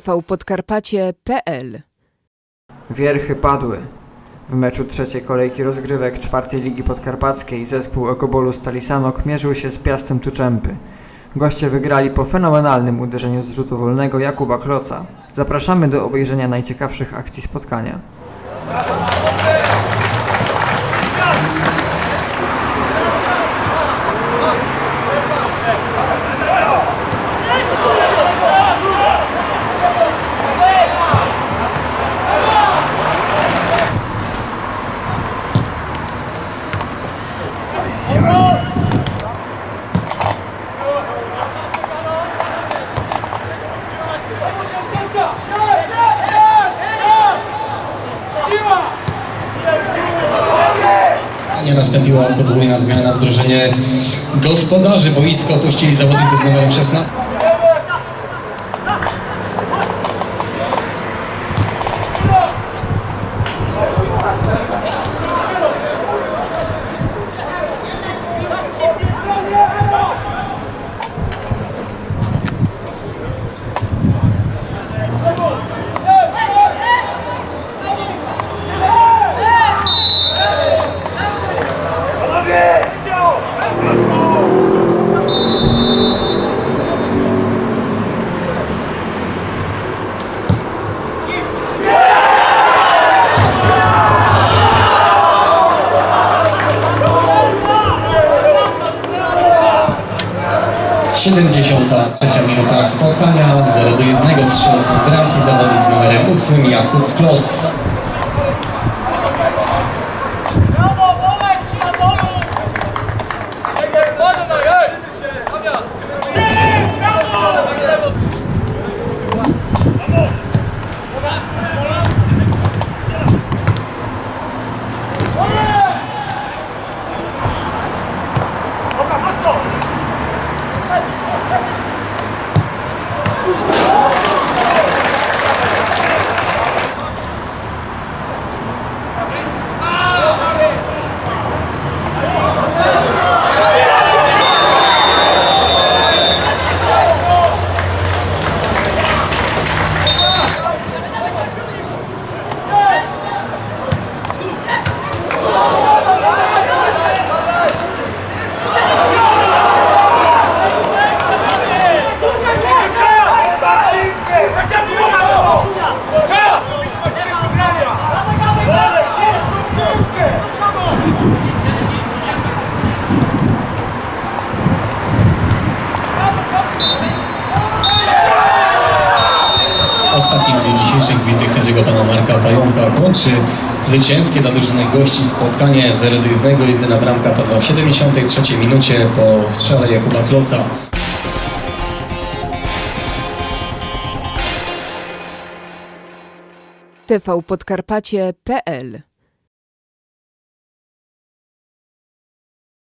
tvpodkarpacie.pl Wierchy padły. W meczu trzeciej kolejki rozgrywek czwartej Ligi Podkarpackiej zespół Ekobolu Stalisanok mierzył się z Piastem Tuczępy. Goście wygrali po fenomenalnym uderzeniu z rzutu wolnego Jakuba Kloca. Zapraszamy do obejrzenia najciekawszych akcji spotkania. Nie nastąpiła podwójna zmiana, wdrożenie gospodarzy boiska opuścili zawodnicy z numerem 16. Siedemdziesiąta trzecia minuta spotkania, 0 do 1 strzelcem bramki zawodnik z numerem 8 Jakub Kloc. Ostatni w dzisiejszych gwizdek sędziego pana Marka Pająka kończy zwycięskie dla drużyny gości spotkanie 0 do 1. Jedyna bramka padła w 73 minucie po strzale Jakuba Kloca. tvpodkarpacie.pl